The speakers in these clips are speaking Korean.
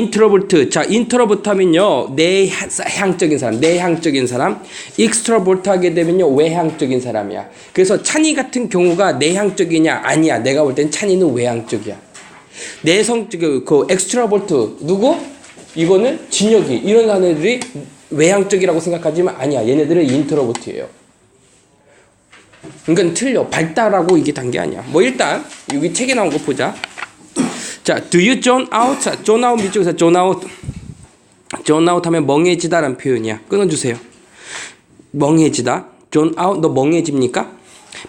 인트로버트. 자, 인트로버트 하면요. 내향적인 사람, 내향적인 사람. 익스트로버트 하게 되면요. 외향적인 사람이야. 그래서 찬이 같은 경우가 내향적이냐? 아니야. 내가 볼 땐 찬이는 외향적이야. 내성적, 그, 엑스트로버트. 누구? 이거는 진혁이. 이런 사람들이 외향적이라고 생각하지만 아니야. 얘네들은 인트로버트예요. 그러니까 틀려. 발달하고 이게 단 게 아니야. 뭐 일단 여기 책에 나온 거 보자. 자, do you zone out? 자, zone out 밑쪽에서 zone out. zone out 하면 멍해지다라는 표현이야. 끊어주세요. 멍해지다. zone out, 너 멍해집니까?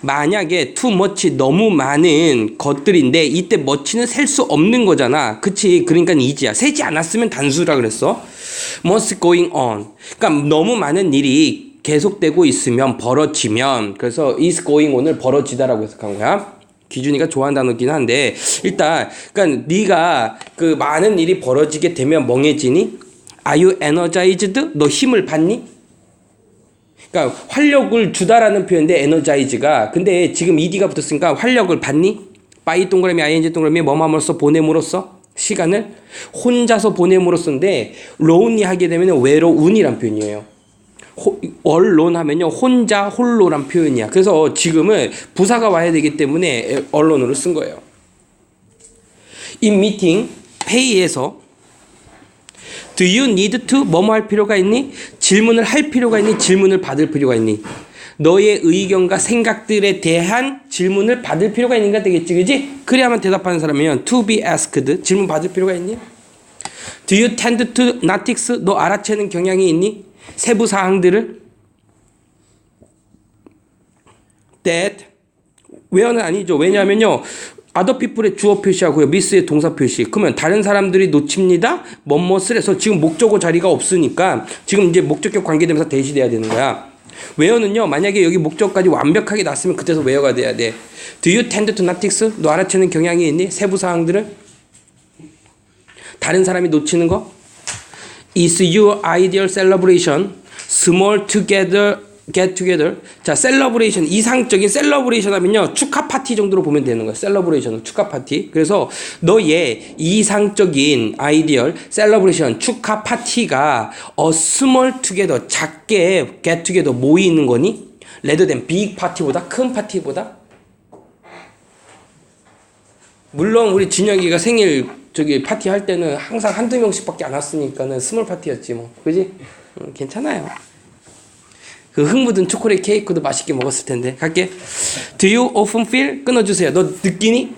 만약에 too much 너무 많은 것들인데 이때 much는 셀 수 없는 거잖아. 그치? 그러니까 이지야. 세지 않았으면 단수라 그랬어. What's going on? 그러니까 너무 많은 일이 계속되고 있으면 벌어지면 그래서 is going on을 벌어지다라고 해석한 거야. 기준이가 좋아하는 단어긴 한데 일단 그러니까 네가 그 많은 일이 벌어지게 되면 멍해지니? Are you energized? 너 힘을 받니? 그러니까 활력을 주다라는 표현인데 에너자이즈가 근데 지금 ed가 붙었으니까 활력을 받니? 바이 동그라미 ing 동그라미 뭐함으로써 보냄으로써 시간을 혼자서 보냄으로써인데 론이 하게 되면 외로운이란 표현이에요. 호, 언론 하면요 혼자 홀로란 표현이야. 그래서 지금은 부사가 와야 되기 때문에 언론으로 쓴 거예요. 이 미팅 회의에서 Do you need to 뭐뭐 할 필요가 있니? 질문을 할 필요가 있니? 질문을 받을 필요가 있니? 너의 의견과 생각들에 대한 질문을 받을 필요가 있는가 되겠지, 그지? 그래야만 대답하는 사람이면 to be asked 질문 받을 필요가 있니? Do you tend to notice 너 알아채는 경향이 있니? 세부 사항들을 that where는 아니죠. 왜냐하면요. people의 주어 표시하고요. miss의 동사 표시. 그러면 다른 사람들이 놓칩니다. 뭐뭐을 해서 지금 목적어 자리가 없으니까 지금 이제 목적격 관계되면서 대시돼야 되는 거야. where는요. 만약에 여기 목적까지 완벽하게 났으면 그때서 where가 돼야 돼. Do you tend to notice? 너 알아채는 경향이 있니? 세부 사항들을 다른 사람이 놓치는 거? Is your ideal celebration small together get together? 자, celebration 이상적인 celebration 하면요 축하 파티 정도로 보면 되는 거예요. celebration 축하 파티. 그래서 너의 이상적인 아이디얼 celebration 축하 파티가 a small together 작게 get together 모이는 거니? rather big 파티보다 큰 파티보다 물론 우리 진혁이가 생일 저기 파티 할 때는 항상 한두 명씩밖에 안 왔으니까는 스몰 파티였지 뭐. 그지? 음, 괜찮아요. 그흙 묻은 초콜릿 케이크도 맛있게 먹었을 텐데. 갈게. Do you often feel? 끊어주세요. 너 느끼니?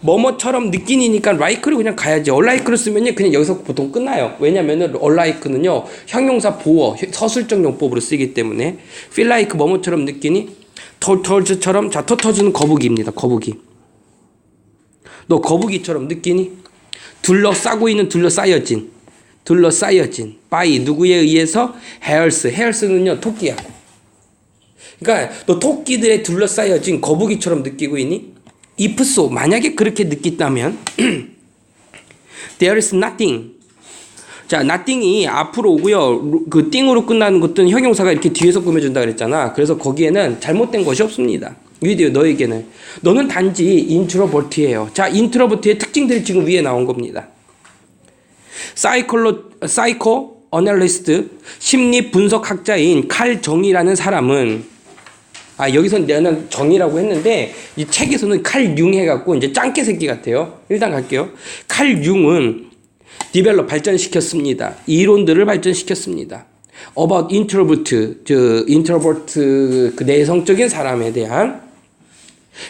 뭐뭐처럼 느끼니니까 like를 그냥 가야지. 얼라이크를 쓰면요. 그냥 여기서 보통 끝나요. 왜냐면은 얼라이크는요. 형용사 보어, 서술적 용법으로 쓰기 때문에 feel like 뭐뭐처럼 느끼니? 털털즈처럼 자, 터터즈는 거북이입니다. 거북이. 너 거북이처럼 느끼니? 둘러싸고 있는 둘러싸여진 둘러싸여진 바이 누구에 의해서? 헤얼스. 헤얼스는요 토끼야. 그러니까 너 토끼들의 둘러싸여진 거북이처럼 느끼고 있니? so 만약에 그렇게 느낀다면 there is nothing. 자 nothing이 앞으로 오고요. 그 띵으로 끝나는 것들은 형용사가 이렇게 뒤에서 꾸며준다 그랬잖아. 그래서 거기에는 잘못된 것이 없습니다 위디오 너에게는 너는 단지 인트로버트예요. 자, 인트로버트의 특징들이 지금 위에 나온 겁니다. 사이콜로 사이코 어널리스트 심리 분석학자인 칼 정이라는 사람은 아 여기서 내는 정이라고 했는데 이 책에서는 칼 융 해갖고 이제 짱깨 새끼 같아요. 일단 갈게요. 칼 융은 디벨롭 발전시켰습니다. 이론들을 발전시켰습니다. about introvert, 저 introvert 그 내성적인 사람에 대한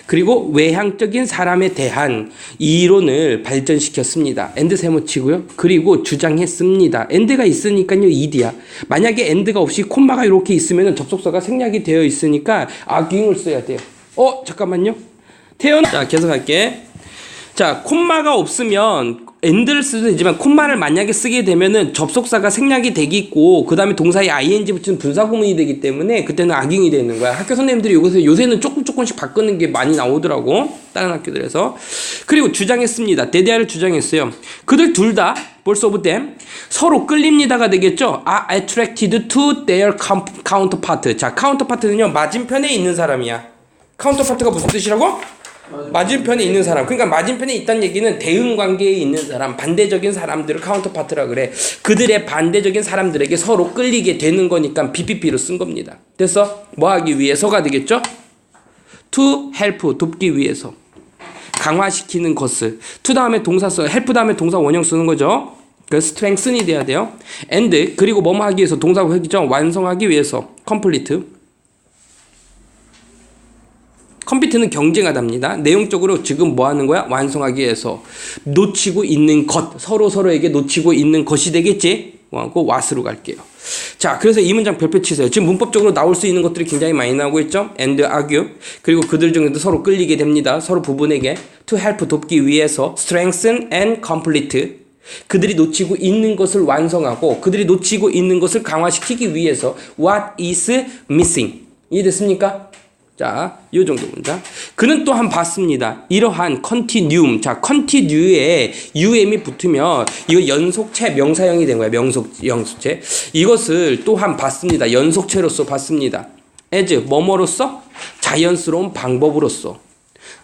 그리고 외향적인 사람에 대한 이론을 발전시켰습니다. 엔드 세모치고요. 그리고 주장했습니다. 엔드가 있으니까요. 이디야. 만약에 엔드가 없이 콤마가 이렇게 있으면 접속사가 생략이 되어 있으니까 아깅을 써야 돼요. 어 잠깐만요. 태어나 자 계속할게. 자 콤마가 없으면 엔드를 쓰도 되지만 콤마를 만약에 쓰게 되면은 접속사가 생략이 되겠고 그 다음에 동사에 ing 붙이는 분사구문이 되기 때문에 그때는 악용이 되는 거야. 학교 선생님들이 여기서 요새는 조금 조금씩 바꾸는 게 많이 나오더라고. 다른 학교들에서. 그리고 주장했습니다. 대대화를 주장했어요. 그들 둘 다 벌써 오브 댐 서로 끌립니다가 되겠죠. are attracted to their counterpart. 자, counterpart는요 맞은편에 있는 사람이야. counterpart가 무슨 뜻이라고? 맞은편에 있는 사람. 그러니까 맞은편에 있다는 얘기는 대응 관계에 있는 사람, 반대적인 사람들을 카운터파트라 그래. 그들의 반대적인 사람들에게 서로 끌리게 되는 거니까 BPP로 쓴 겁니다. 됐어? 뭐 하기 위해서가 되겠죠? to help 돕기 위해서 강화시키는 것을 to 다음에 동사 써 help 다음에 동사 원형 쓰는 거죠. 그 strengthen이 돼야 돼요. and 그리고 뭐뭐 하기 위해서 동사 회기죠. 완성하기 위해서 complete 컴퓨터는 경쟁하답니다. 내용적으로 지금 뭐 하는 거야? 완성하기 위해서 놓치고 있는 것 서로 서로에게 놓치고 있는 것이 되겠지. 하고 왓으로 갈게요. 자, 그래서 이 문장 별표 치세요. 지금 문법적으로 나올 수 있는 것들이 굉장히 많이 나오고 있죠. and argue 그리고 그들 중에도 서로 끌리게 됩니다. 서로 부분에게 to help 돕기 위해서 strengthen and complete 그들이 놓치고 있는 것을 완성하고 그들이 놓치고 있는 것을 강화시키기 위해서 what is missing 이해됐습니까? 자, 요 정도 문장. 그는 또한 봤습니다. 이러한 continuum. 자, continue에 um이 붙으면 이거 연속체 명사형이 된 거야. 명속 연속체. 이것을 또한 봤습니다. 연속체로서 봤습니다. as 뭐뭐로서 자연스러운 방법으로서.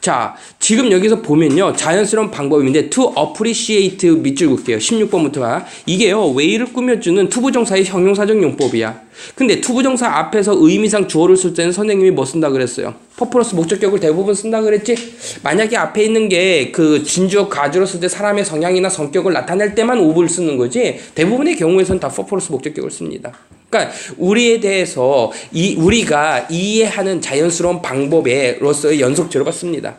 자, 지금 여기서 보면요. 자연스러운 방법인데 to appreciate 밑줄 긋게요. 16번부터가 이게요. way를 꾸며주는 투부정사의 형용사적 용법이야. 근데 투부정사 앞에서 의미상 주어를 쓸 때는 선생님이 뭐 쓴다 그랬어요? 퍼플러스 목적격을 대부분 쓴다 그랬지? 만약에 앞에 있는 게 그 진주어 가주로 쓸 때 사람의 성향이나 성격을 나타낼 때만 오브를 쓰는 거지 대부분의 경우에선 다 퍼플러스 목적격을 씁니다. 그러니까 우리에 대해서 이 우리가 이해하는 자연스러운 방법에로서의 연속체로 봤습니다.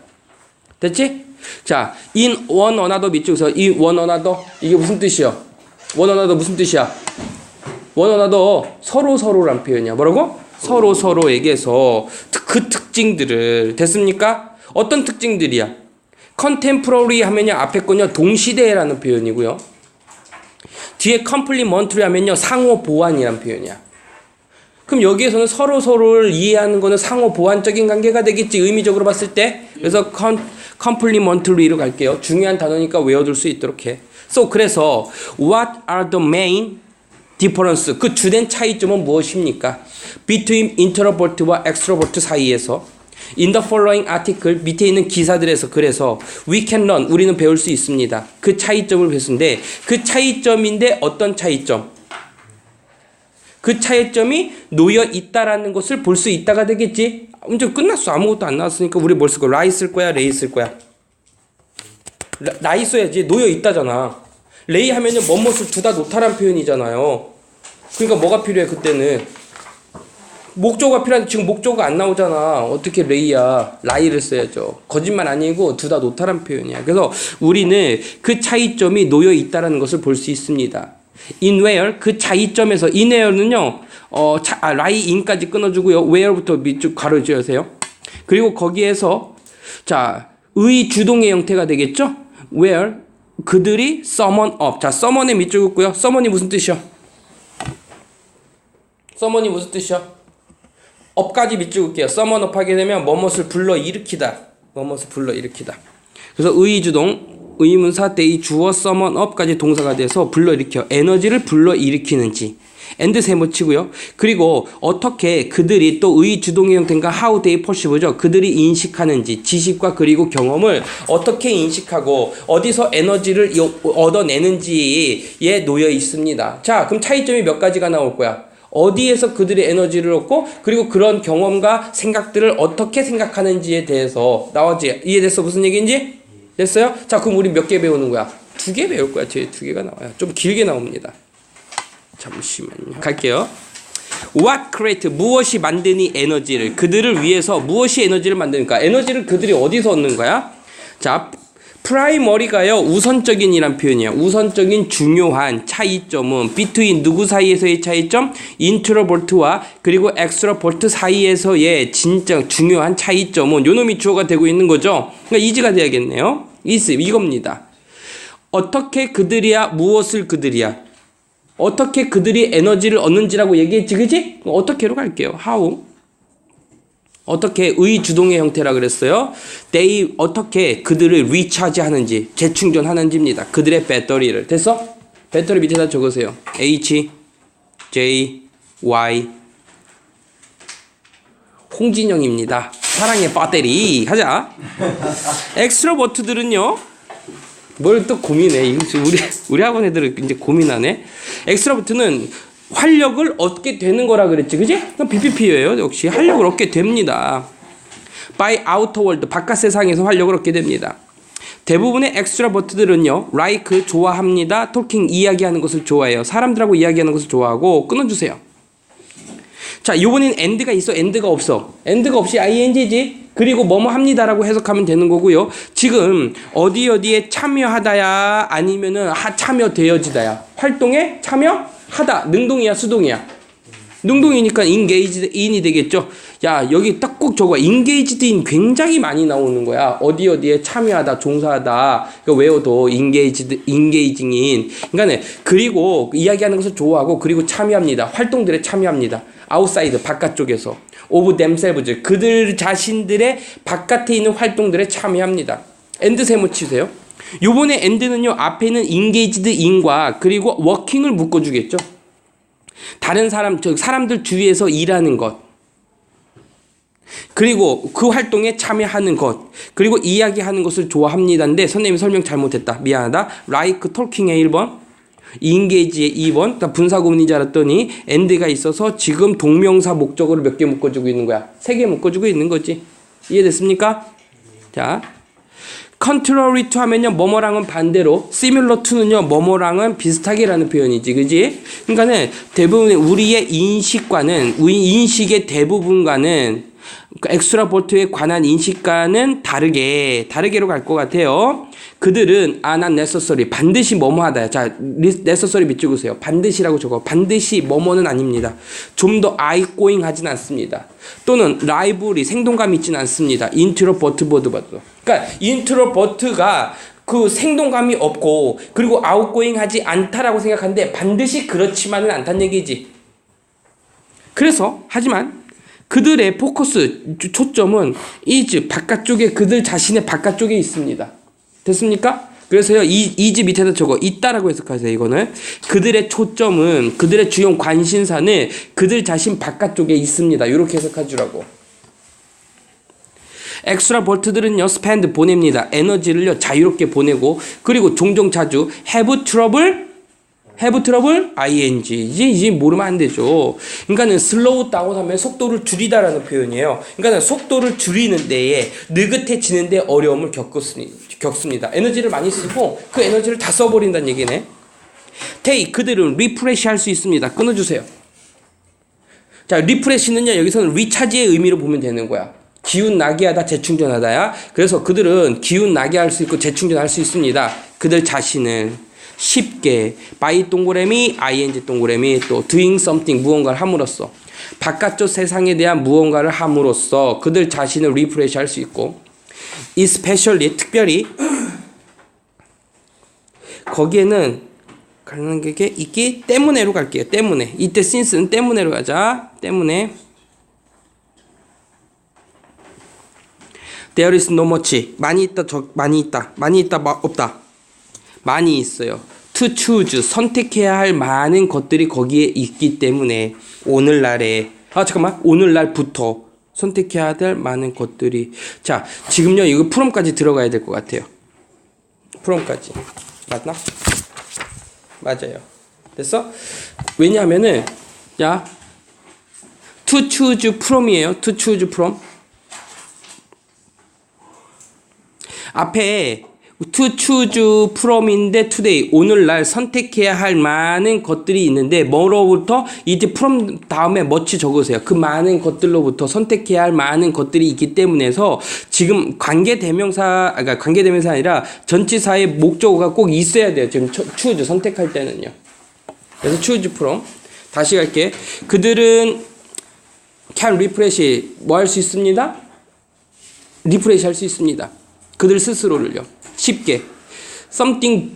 됐지? 자, in one another 밑줄에서 in one another 이게 무슨 뜻이요? one another 무슨 뜻이야? one another 서로 서로란 표현이야. 뭐라고? 서로 서로에게서 특- 그 특징들을 됐습니까? 어떤 특징들이야? contemporary 하면요 앞에 거요 동시대라는 표현이고요. 뒤에 complementary 하면요 상호 보완이란 표현이야. 그럼 여기에서는 서로 서로를 이해하는 거는 상호 보완적인 관계가 되겠지 의미적으로 봤을 때. 그래서 con, complementary로 갈게요. 중요한 단어니까 외워둘 수 있도록 해. So 그래서 what are the main difference? 그 주된 차이점은 무엇입니까? Between introvert와 extrovert 사이에서 In the following article 밑에 있는 기사들에서 그래서 we can learn 우리는 배울 수 있습니다. 그 차이점을 배웠는데 그 차이점인데 어떤 차이점? 그 차이점이 놓여 있다라는 것을 볼 수 있다가 되겠지. 문제 끝났어. 아무것도 안 나왔으니까 우리 뭘 쓸 거야? 라이 쓸 거야? 레이 쓸 거야? 라, 라이 써야지. 놓여 있다잖아. 레이 하면은 뭐뭇을 두다 놓다란 표현이잖아요. 그러니까 뭐가 필요해 그때는 목조가 필요한데 지금 목조가 안 나오잖아. 어떻게 레이야? 라이를 써야죠. 거짓말 아니고 두다 놓다란 표현이야. 그래서 우리는 그 차이점이 놓여 있다라는 것을 볼 수 있습니다. where 그 차이점에서 where는요. 어, 차, 아, 라이 in까지 끊어 주고요. where부터 밑줄 가로 지으세요. 그리고 거기에서 자, 의 주동의 형태가 되겠죠? where 그들이 summon up. 자, summon의 밑줄 긋고요. summon이 무슨 뜻이야? summon이 무슨 뜻이야? 업까지 밑줄 긋게요. 서먼 업 하게 되면 뭐뭇을 불러 일으키다. 뭐뭇을 불러 일으키다. 그래서 의주동 의문사 때이 주어 서먼 업까지 동사가 돼서 불러 일으켜 에너지를 불러 일으키는지 엔드 세모 치고요. 그리고 어떻게 그들이 또 의주동의 형태인가 how they perceive죠. 그들이 인식하는지 지식과 그리고 경험을 어떻게 인식하고 어디서 에너지를 요- 얻어내는지에 놓여 있습니다. 자, 그럼 차이점이 몇 가지가 나올 거야? 어디에서 그들이 에너지를 얻고 그리고 그런 경험과 생각들을 어떻게 생각하는지에 대해서 나왔지. 이해됐어? 무슨 얘기인지? 됐어요? 자 그럼 우리 몇 개 배우는 거야? 두 개 배울 거야. 제두 개가 나와요. 좀 길게 나옵니다. 잠시만요. 갈게요. What create 무엇이 만드니 에너지를? 그들을 위해서 무엇이 에너지를 만드니까? 에너지를 그들이 어디서 얻는 거야? 자 프라이머리가요 우선적인이란 표현이에요. 우선적인 중요한 차이점은 between 누구 사이에서의 차이점, 인트로볼트와 그리고 엑스트로볼트 사이에서의 진짜 중요한 차이점은 요놈이 주어가 되고 있는 거죠. 그러니까 이지가 돼야겠네요. is 이겁니다. 어떻게 그들이야 무엇을 그들이야 어떻게 그들이 에너지를 얻는지라고 얘기했지 그지? 어떻게로 갈게요. how 어떻게 의주동의 형태라 그랬어요? they 어떻게 그들을 리차지 하는지 재충전하는지입니다. 그들의 배터리를 됐어? 배터리 밑에다 적으세요. H J Y 홍진영입니다. 사랑의 배터리 하자. 엑스트로버트들은요. 뭘 또 고민해. 우리 우리 학원 애들은 이제 고민하네. 엑스트로버트는 활력을 얻게 되는 거라 그랬지, 그지? 그럼 BPP예요. 역시 활력을 얻게 됩니다. by outer world 바깥 세상에서 활력을 얻게 됩니다. 대부분의 엑스트라버트들은요, like 좋아합니다. talking 이야기하는 것을 좋아해요. 사람들하고 이야기하는 것을 좋아하고 끊어주세요. 자, 요번엔 end가 있어, end가 없어. end가 없이 ing지. 그리고 뭐뭐 합니다라고 해석하면 되는 거고요. 지금 어디 어디에 참여하다야 아니면은 하 참여되어지다야. 활동에 참여 하다. 능동이야, 수동이야. 능동이니까 engaged in이 되겠죠. 야, 여기 딱꼭 적어. engaged in 굉장히 많이 나오는 거야. 어디 어디에 참여하다, 종사하다. 그러니까 외워도 engaged, engaging in. 그러니까 그리고 이야기하는 것을 좋아하고 그리고 참여합니다. 활동들에 참여합니다. outside 바깥쪽에서 of themselves 그들 자신들의 바깥에 있는 활동들에 참여합니다. end 세모 치세요. 요번에 end는요. 앞에는 engaged in과 그리고 working을 묶어 주겠죠. 다른 사람, 저 사람들 주위에서 일하는 것. 그리고 그 활동에 참여하는 것. 그리고 이야기하는 것을 좋아합니다인데 선생님이 설명 잘못했다. 미안하다. like talking의 1번. engage의 2번. 그러니까 분사구문인 줄 알았더니 end가 있어서 지금 동명사 목적어를 몇개 묶어 주고 있는 거야. 세 개 묶어 주고 있는 거지. 이해됐습니까? 자. Contrary to 하면요 뭐뭐랑은 반대로 similar to는요 뭐뭐랑은 비슷하게라는 표현이지 그지? 그러니까는 대부분 우리의 인식과는 우리 인식의 대부분과는 엑스트라볼트에 관한 인식과는 다르게 다르게로 갈 것 같아요. 그들은 아난 necessary 반드시 뭐뭐하다. 자 necessary 밑 찍으세요. 반드시라고 적어. 반드시 뭐뭐는 아닙니다. 좀더 아이고잉 하진 않습니다. 또는 라이브리 생동감 있지는 않습니다. 인트로 버트 보드 봐도 그러니까 인트로버트가 그 생동감이 없고 그리고 아웃고잉 하지 않다라고 생각하는데 반드시 그렇지만은 않다는 얘기지 그래서 하지만 그들의 포커스 초점은 이즈 바깥쪽에 그들 자신의 바깥쪽에 있습니다. 됐습니까? 그래서요 이 이즈 밑에다 적어 있다라고 해석하세요 이거는 그들의 초점은 그들의 주요 관심사는 그들 자신 바깥쪽에 있습니다. 이렇게 해석해 주라고. 엑스트라 볼트들은요 스펜드 보냅니다. 에너지를요 자유롭게 보내고 그리고 종종 자주 have trouble have trouble ing 이제 이제 모르면 안 되죠. 그러니까는 slow down 하면 속도를 줄이다라는 표현이에요. 그러니까는 속도를 줄이는 데에 느긋해지는 데 어려움을 겪었으니, 겪습니다. 에너지를 많이 쓰고 그 에너지를 다 써버린다는 얘기네. 테이 그들은 리프레시 할 수 있습니다. 끊어주세요. 자 리프레시는요 여기서는 리차지의 의미로 보면 되는 거야. 기운 나게 하다 재충전하다야. 그래서 그들은 기운 나게 할 수 있고 재충전할 수 있습니다. 그들 자신은 쉽게 by 동그라미 ing 동그라미 또 doing something 무언가를 함으로써 바깥쪽 세상에 대한 무언가를 함으로써 그들 자신을 리프레시 할 수 있고 especially 특별히 거기에는 가는 게 있기 때문에로 갈게요. 때문에 이때 since는 때문에로 가자. 때문에 There is no much. 많이 있다, 적, 많이 있다. 많이 있다, 마, 없다. 많이 있어요. To choose. 선택해야 할 많은 것들이 거기에 있기 때문에 오늘날에 아 잠깐만 오늘날부터 선택해야 될 많은 것들이 자 지금요 이거 프롬까지 들어가야 될 것 같아요. 프롬까지 맞나? 맞아요. 됐어? 왜냐하면은 야 to choose from이에요. to choose from 앞에 to choose from인데 today 오늘날 선택해야 할 많은 것들이 있는데 뭐로부터 이제 from 다음에 멋지 적으세요. 그 많은 것들로부터 선택해야 할 많은 것들이 있기 때문에서 지금 관계 대명사 그러니까 관계 대명사 아니라 전치사의 목적어가 꼭 있어야 돼요. 지금 choose 선택할 때는요. 그래서 choose from 다시 갈게. 그들은 can refresh 뭐 할 수 있습니다? 리프레시 할 수 있습니다. 그들 스스로를요. 쉽게 something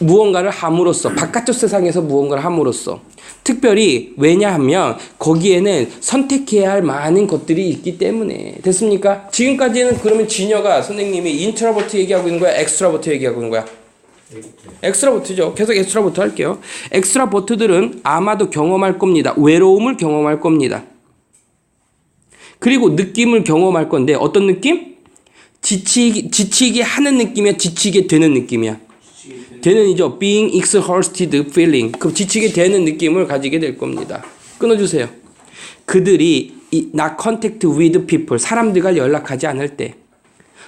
무언가를 함으로써 바깥쪽 세상에서 무언가를 함으로써 특별히 왜냐하면 거기에는 선택해야 할 많은 것들이 있기 때문에 됐습니까? 지금까지는 그러면 진여가 선생님이 인트라버트 얘기하고 있는 거야, 엑스트라버트 얘기하고 있는 거야? 엑스트라버트죠. 계속 엑스트라버트 할게요. 엑스트라버트들은 아마도 경험할 겁니다. 외로움을 경험할 겁니다. 그리고 느낌을 경험할 건데 어떤 느낌? 지치기, 지치게 하는 느낌이야? 지치게 되는 느낌이야? 되는이죠. being exhausted feeling. 그 지치게 되는 느낌을 가지게 될 겁니다. 끊어주세요. 그들이 이, not contact with people. 사람들과 연락하지 않을 때.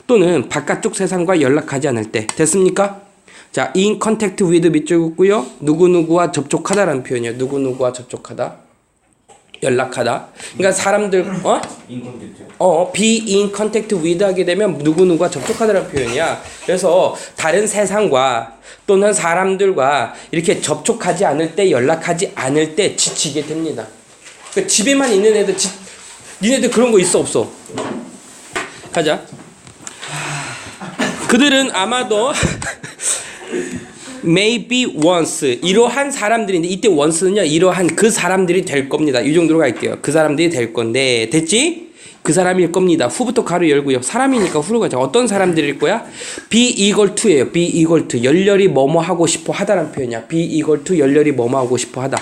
또는 바깥쪽 세상과 연락하지 않을 때. 됐습니까? 자, in contact with 밑줄 긋고요. 누구누구와 접촉하다라는 표현이에요. 누구누구와 접촉하다. 연락하다. 그러니까 사람들, 어? 어, be in contact with 하게 되면 누구누구와 접촉하다라는 표현이야. 그래서 다른 세상과 또는 사람들과 이렇게 접촉하지 않을 때, 연락하지 않을 때 지치게 됩니다. 그러니까 집에만 있는 애들, 지, 니네들 그런 거 있어, 없어? 가자. 그들은 아마도 maybe once. 이러한 사람들인데 이때 once는요 이러한 그 사람들이 될 겁니다. 이 정도로 갈게요. 그 사람들이 될 건데 됐지? 그 사람일 겁니다. 후부터 가로 열고요. 사람이니까 후로 가자 어떤 사람들일 거야? be equal to예요. be equal to. 열렬히 뭐뭐 하고 싶어 하다라는 표현이야. be equal to 열렬히 뭐뭐 하고 싶어 하다.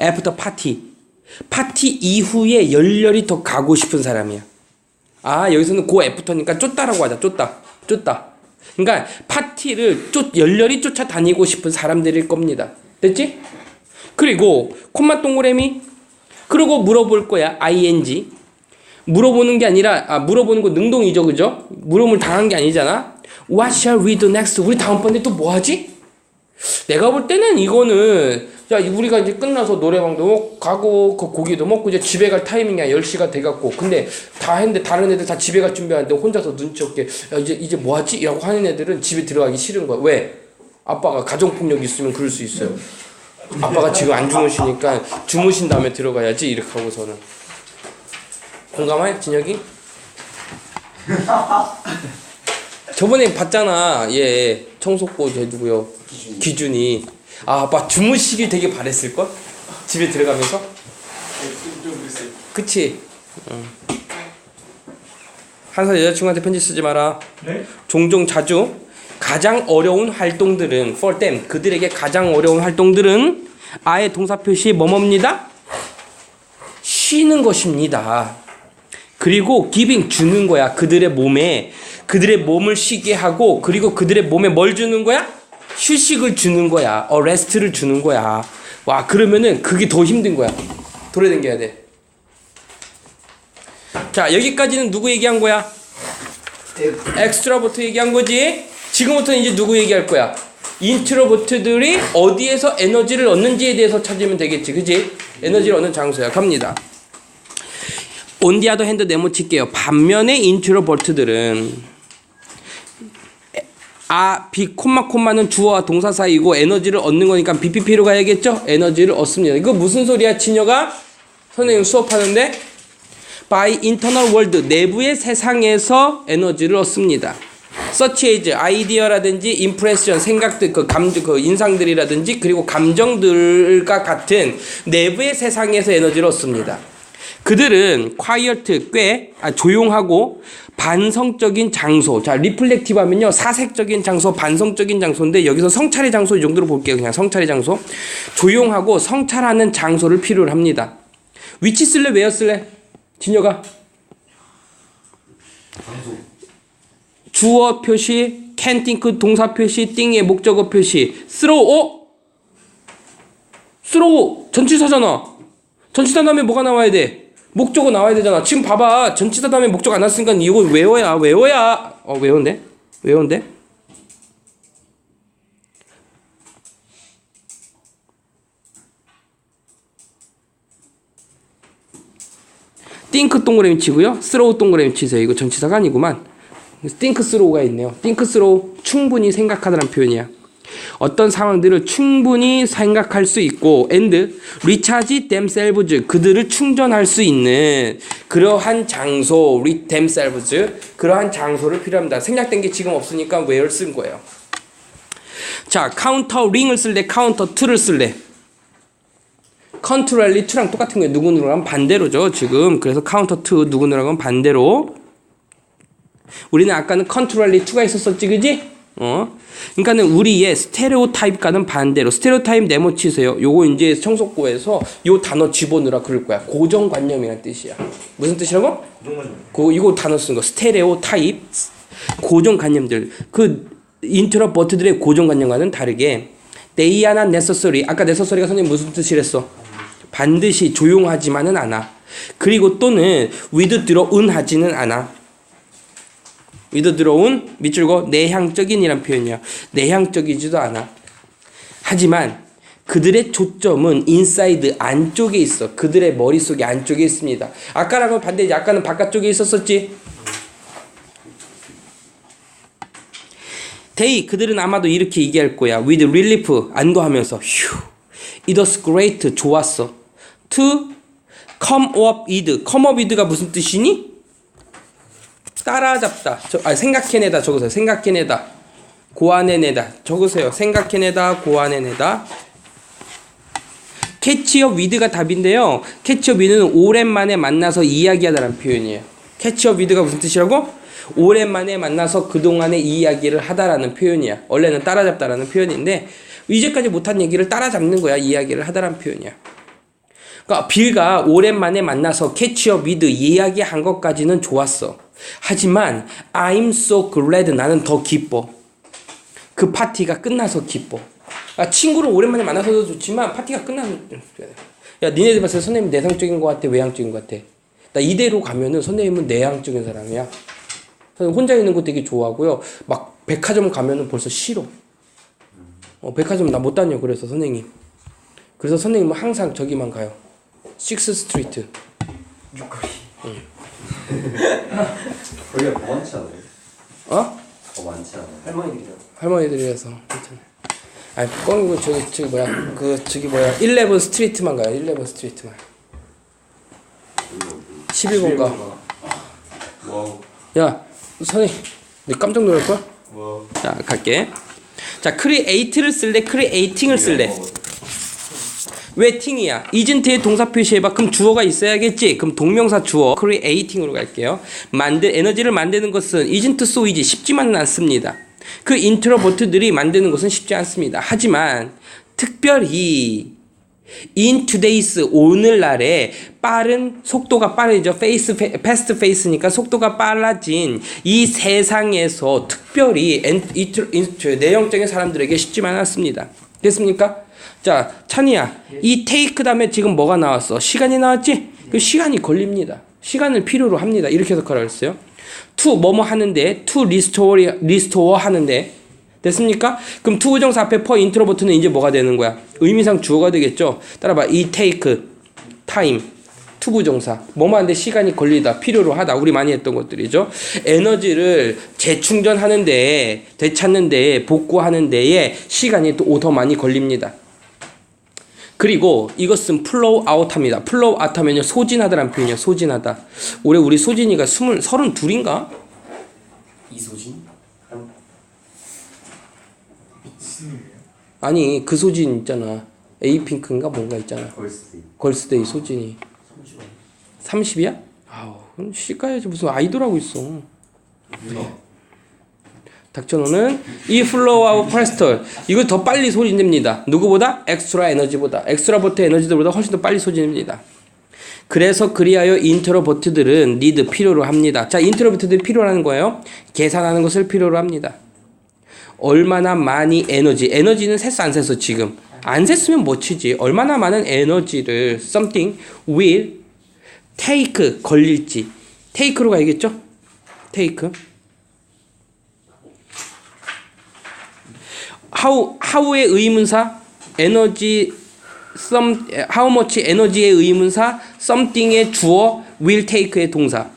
after party. 파티 이후에 열렬히 더 가고 싶은 사람이야. 아 여기서는 고 애프터니까 쫓다라고 하자. 쫓다. 쫓다 그러니까 파티를 쫓 열렬히 쫓아다니고 싶은 사람들일 겁니다 됐지? 그리고 콤마 동그라미 그리고 물어볼 거야 ing 물어보는 게 아니라 아 물어보는 거 능동이죠 그죠? 물음을 당한 게 아니잖아 What shall we do next? 우리 다음번에 또 뭐 하지? 내가 볼 때는 이거는 야 우리가 이제 끝나서 노래방도 먹- 가고 그 고기도 먹고 이제 집에 갈 타이밍이야. 10시가 돼갖고. 근데 다 했는데 다른 애들 다 집에 갈 준비하는데 혼자서 눈치 없게 야 이제 이제 뭐 하지? 라고 하는 애들은 집에 들어가기 싫은 거야. 왜? 아빠가 가정폭력 있으면 그럴 수 있어요. 아빠가 지금 안 주무시니까 주무신 다음에 들어가야지 이렇게 하고서는. 공감해 진혁이? 저번에 봤잖아. 얘 청소꽃 해두고요. 기준이 아 아빠 주무시길 되게 바랬을 걸? 집에 들어가면서. 그치? 응. 항상 여자친구한테 편지 쓰지 마라 네? 종종 자주 가장 어려운 활동들은 for them 그들에게 가장 어려운 활동들은 아예 동사 표시 뭐뭐입니다? 쉬는 것입니다. 그리고 giving 주는 거야. 그들의 몸에 그들의 몸을 쉬게 하고 그리고 그들의 몸에 뭘 주는 거야? 휴식을 주는 거야. 어 레스트를 주는 거야. 와 그러면은 그게 더 힘든 거야. 돌아다녀야 돼. 자 여기까지는 누구 얘기한 거야? 엑스트라버트 얘기한 거지. 지금부터는 이제 누구 얘기할 거야? 인트로버트들이 어디에서 에너지를 얻는지에 대해서 찾으면 되겠지, 그지? 에너지를 얻는 장소야. 갑니다. 온디아도 핸드 네모 칠게요. 반면에 인트로버트들은 아, 비 콤마 콤마는 주어와 동사 사이고 에너지를 얻는 거니까 BPP로 가야겠죠? 에너지를 얻습니다. 이거 무슨 소리야, 친여가? 선생님 수업하는데 by internal world 내부의 세상에서 에너지를 얻습니다. such as 아이디어라든지 impression 생각들 그 감정 그 인상들이라든지 그리고 감정들과 같은 내부의 세상에서 에너지를 얻습니다. 그들은 quiet 꽤 아, 조용하고 반성적인 장소. 자, 리플렉티브 하면요. 사색적인 장소, 반성적인 장소인데 여기서 성찰의 장소 이 정도로 볼게요. 그냥 성찰의 장소. 조용하고 성찰하는 장소를 필요로 합니다. 위치 쓸래? 왜요 쓸래? 진여가 주어 표시, can think 동사 표시, 띵의 목적어 표시, 어? throw 전치사잖아. 전치사 다음에 뭐가 나와야 돼? 목적어 나와야 되잖아. 지금 봐봐. 전치사 다음에 목적 안 왔으니까 이거 외워야 외워야. 어 외운데? 외운데? 띵크 동그라미 치고요. 스로우 동그라미 치세요. 이거 전치사가 아니구만. 띵크 스로우가 있네요. 띵크 스로우 충분히 생각하다는 표현이야. 어떤 상황들을 충분히 생각할 수 있고 and recharge themselves 그들을 충전할 수 있는 그러한 장소 re themselves 그러한 장소를 필요합니다. 생략된 게 지금 없으니까 where 쓴 거예요. 자, 카운터 링을 쓸래 카운터 투를 쓸래 컨트롤리 투랑 똑같은 거예요. 누구 누구랑 반대로죠. 지금 그래서 카운터 투 누구 누구랑 반대로 우리는 아까는 컨트롤리 투가 있었었지, 그지? 어? 그러니까는 우리의 스테레오타입과는 반대로 스테레오타입 네모 치세요. 요거 이제 청속고에서 요 단어 집어넣으라 그럴 거야. 고정관념이란 뜻이야. 무슨 뜻이라고? 고정관념. 그 이거 단어 쓴거 스테레오타입 고정관념들 그 인트로 버트들의 고정관념과는 다르게 not necessary 아까 necessary가 선생님 무슨 뜻이랬어? 반드시 조용하지만은 않아. 그리고 또는 with 들어 은 하지는 않아. With 들어온 밑줄고 내향적인이란 표현이야. 내향적이지도 않아. 하지만 그들의 초점은 인사이드 안쪽에 있어. 그들의 머릿속에 안쪽에 있습니다. 아까랑은 반대지. 아까는 바깥쪽에 있었었지. they 그들은 아마도 이렇게 얘기할 거야. with relief 안도하면서 휴. it was great 좋았어. to come up with come up with가 무슨 뜻이니? 따라잡다. 저, 아 생각해내다 적으세요. 생각해내다. 고안해내다. 적으세요. 생각해내다. 고안해내다. 캐치업 위드가 답인데요. 캐치업 위드는 오랜만에 만나서 이야기하다라는 표현이에요. 캐치업 위드가 무슨 뜻이라고? 오랜만에 만나서 그동안의 이야기를 하다라는 표현이야. 원래는 따라잡다라는 표현인데 이제까지 못한 얘기를 따라잡는 거야. 이야기를 하다라는 표현이야. 그러니까 빌가 오랜만에 만나서 캐치업 위드 이야기한 것까지는 좋았어. 하지만 I'm so glad 나는 더 기뻐. 그 파티가 끝나서 기뻐. 아, 친구를 오랜만에 만나서도 좋지만 파티가 끝나면 야 니네들 봤을 때 선생님 내성적인 것 같아 외향적인 것 같아? 나 이대로 가면은 선생님은 내향적인 사람이야. 선생님 혼자 있는 거 되게 좋아하고요. 막 백화점 가면은 벌써 싫어. 어, 백화점 나 못 다녀 그래서 선생님. 그래서 선생님은 항상 저기만 가요. 식스 스트리트 거 기가 더 많지 않아요? 어? 더 많지 않아요? 할머니들이요. 할머니들이라서 괜찮아 아니 뻥이고 저기 저기 뭐야 그 저기 뭐야 11 스트리트만 가요 11 스트리트만 11번 가 와우. 야, 선생님, 너 깜짝 놀랄 걸? 와우. 자, 갈게. 자, create를 쓸래? creating을 쓸래? 왜 ting이야? isn't의 동사 표시해봐. 그럼 주어가 있어야겠지? 그럼 동명사 주어 creating으로 갈게요. 만들 에너지를 만드는 것은 so easy. 쉽지만은 않습니다. 그 인트로버트들이 만드는 것은 쉽지 않습니다. 하지만 특별히 in today's 오늘날에 빠른 속도가 빠르죠. face fast face니까 속도가 빨라진 이 세상에서 특별히 엔- 이트- 인- 저 내용적인 사람들에게 쉽지만 않습니다. 됐습니까? 자, 찬이야. 이 take 다음에 지금 뭐가 나왔어? 시간이 나왔지? 그 시간이 걸립니다. 시간을 필요로 합니다. 이렇게 해석하라 했어요. to 뭐뭐 하는데 to restore restore 하는데 됐습니까? 그럼 to 부정사 앞에 per 인트로버트는 이제 뭐가 되는 거야? 의미상 주어가 되겠죠. 따라봐. 이 take time to 부정사 뭐뭐 하는데 시간이 걸리다 필요로 하다 우리 많이 했던 것들이죠. 에너지를 재충전하는데 되찾는데 복구하는 데에 시간이 또 더 많이 걸립니다. 그리고 이것은 플로우 아웃합니다. 플로우 아웃하면요 소진하다라는 표현이에요. 소진하다. 올해 우리 소진이가 스물 서른 둘인가? 이소진? 아니 그 소진 있잖아. 에이핑크인가 뭔가 있잖아. 걸스데이 걸스데이 소진이 30이야? 아우 그럼 시가야지 무슨 아이돌하고 있어. 닥쳐놓는 이 플로우하고 프레스톨 이거 더 빨리 소진됩니다. 누구보다? 엑스트라 에너지보다 엑스트라버트 에너지들보다 훨씬 더 빨리 소진됩니다. 그래서 그리하여 인트로버트들은 니드 필요로 합니다. 자 인트로버트들이 필요하는 거예요. 계산하는 것을 필요로 합니다. 얼마나 많이 에너지 에너지는 셌어 안 셌어 지금 안 셌으면 못 치지 얼마나 많은 에너지를 something will take 걸릴지 take로 가야겠죠 take how how의 의문사? 에너지 some how much 에너지의 의문사? something의 주어? will take의 동사.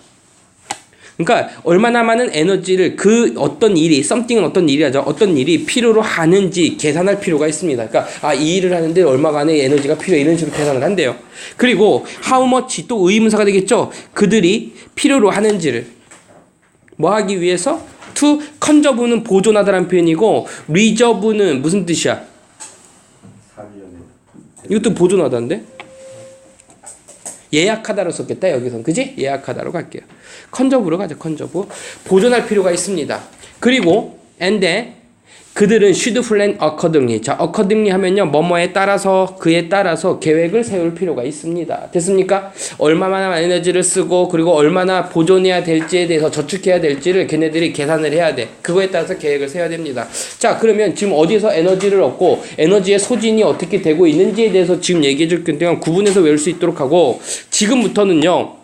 그러니까 얼마나 많은 에너지를 그 어떤 일이 something은 어떤 일이죠? 어떤 일이 필요로 하는지 계산할 필요가 있습니다. 그러니까 아 이 일을 하는데 얼마간의 에너지가 필요 이런 식으로 계산을 한대요. 그리고 how much 또 의문사가 되겠죠. 그들이 필요로 하는지를. 뭐 하기 위해서 to conserve는 보존하다라는 표현이고 reserve는 무슨 뜻이야? 이것도 보존하다인데? 예약하다로 썼겠다 여기선. 그지? 예약하다로 갈게요. 컨저브로 가자 컨저브. 보존할 필요가 있습니다. 그리고 and then 그들은 should plan. 자, accordingly 하면요. 뭐뭐에 따라서 그에 따라서 계획을 세울 필요가 있습니다. 됐습니까? 얼마나 에너지를 쓰고 그리고 얼마나 보존해야 될지에 대해서 저축해야 될지를 걔네들이 계산을 해야 돼. 그거에 따라서 계획을 세워야 됩니다. 자, 그러면 지금 어디서 에너지를 얻고 에너지의 소진이 어떻게 되고 있는지에 대해서 지금 얘기해 줄 건데요. 구분해서 외울 수 있도록 하고 지금부터는요.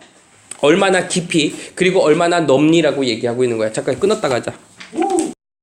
얼마나 깊이 그리고 얼마나 넓니라고 얘기하고 있는 거야. 잠깐 끊었다 가자.